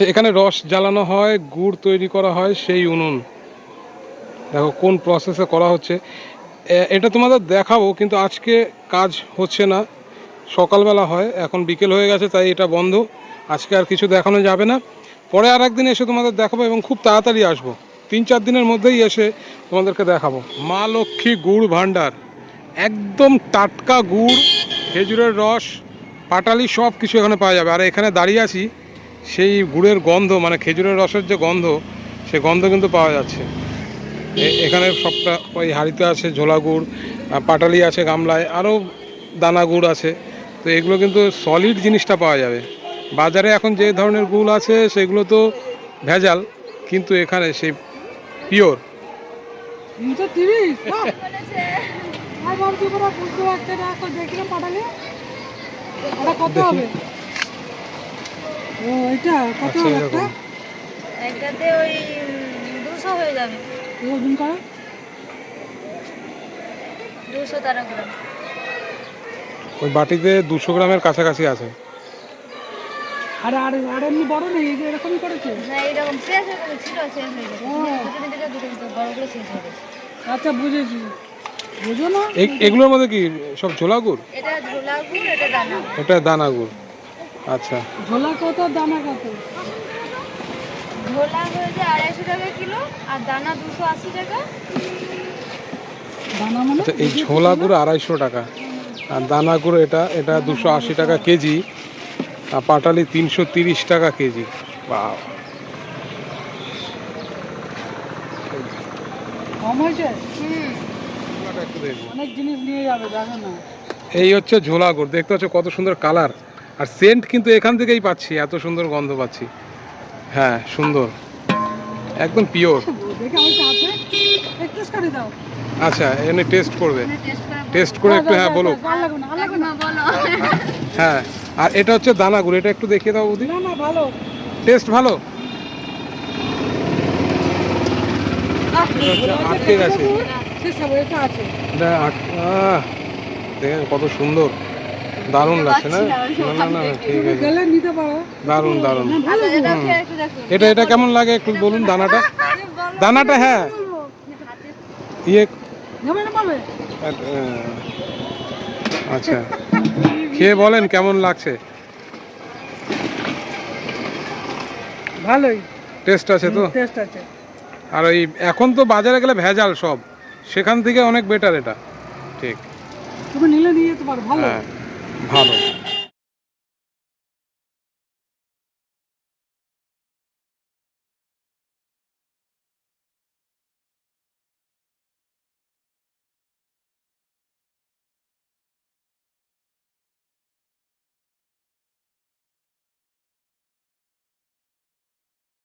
আচ্ছা এখানে রস জ্বালানো হয়, গুড় তৈরি করা হয়, সেই উনুন। দেখো কোন প্রসেসে করা হচ্ছে। এটা তোমাদের দেখাবো, কিন্তু আজকে কাজ হচ্ছে না। সকালবেলা হয়, এখন বিকেল হয়ে গেছে, তাই এটা বন্ধ। আজকে আর কিছু দেখানো যাবে না। পরে আর একদিন এসে তোমাদের দেখাবো এবং খুব তাড়াতাড়ি আসব। তিন চার দিনের মধ্যেই এসে তোমাদেরকে দেখাবো। মা লক্ষ্মী গুড় ভাণ্ডার। একদম টাটকা গুড়, খেজুরের রস, পাটালি সব কিছু এখানে পাওয়া যাবে। আর এখানে দাঁড়িয়ে আছি সেই গুড়ের গন্ধ মানে খেজুরের রসের যে গন্ধ সে গন্ধ কিন্তু পাওয়া যাচ্ছে। এখানে সবটা ওই হাঁড়িতে আছে ঝোলা গুড় পাটালি আছে গামলায় আরও দানা গুড় আছে। তো এগুলো কিন্তু সলিড জিনিসটা পাওয়া যাবে। বাজারে এখন যে ধরনের গুড় আছে সেগুলো তো ভেজাল কিন্তু এখানে সেই পিওর দেখলাম পাঠালে কত হবে? ও এটা কত আচ্ছা। একটা? একটাতে ওই দুশো হয়ে যাবে। ওজন করো। দুশো তেরো গ্রাম। ওই বাটিতে দুশো গ্রামের কাছাকাছি আছে। আর আর আর এমনি বড় নেই এই যে এরকমই করেছে? না এইরকম শেষ হয়ে গেছে ছিল শেষ হয়ে গেছে। দুটো তিনটে দুটো বড় করে শেষ হয়ে গেছে। আচ্ছা বুঝেছি। বুঝো না। এই এগুলোর মধ্যে কি সব ঝোলা গুড় এটা ঝোলা গুড় এটা দানা এটা দানা গুড় আচ্ছা। ঝোলা কত দানা কত? ঝোলা হয়েছে আড়াইশো টাকা কিলো আর দানা দুশো আশি টাকা। দানা মানে? এই ঝোলা গুড় আড়াইশো টাকা আর দানা গুড় এটা এটা দুশো আশি টাকা কেজি আর পাটালি তিনশো তিরিশ টাকা কেজি। বাহ। কম হয়েছে? হুম। একটু দেখব অনেক জিনিস নিয়ে যাবে দেখো না। এই হচ্ছে ঝোলা গুড় দেখতে পাচ্ছ কত সুন্দর কালার। আর সেন্ট কিন্তু এখান থেকেই পাচ্ছি এত সুন্দর গন্ধ পাচ্ছি। হ্যাঁ সুন্দর। একদম পিওর দাও। আচ্ছা এখানে টেস্ট করবে। টেস্ট করে। একটু হ্যাঁ বলো। হ্যাঁ আর এটা হচ্ছে দানা গুড় এটা একটু দেখিয়ে দাও বৌদি। টেস্ট ভালো। আটকে গেছে। কত সুন্দর। দারুণ লাগছে না? না না না ঠিক আছে। গেলে নিতে পারো। দারুণ দারুণ। ভালো। আচ্ছা এটা খেয়ে একটু দেখো। এটা এটা কেমন লাগে একটু বলুন দানাটা? দানাটা হ্যাঁ। ইয়ে নেবে না পাবে? আচ্ছা। খেয়ে বলেন কেমন লাগছে? ভালোই। টেস্ট আছে তো? টেস্ট আছে। আর ওই এখন তো বাজারে গেলে ভেজাল সব। সেখান থেকে অনেক বেটার এটা। ঠিক। তুমি নিলে নিয়ে যেতে পারো ভালো। হ্যাঁ। ভালো।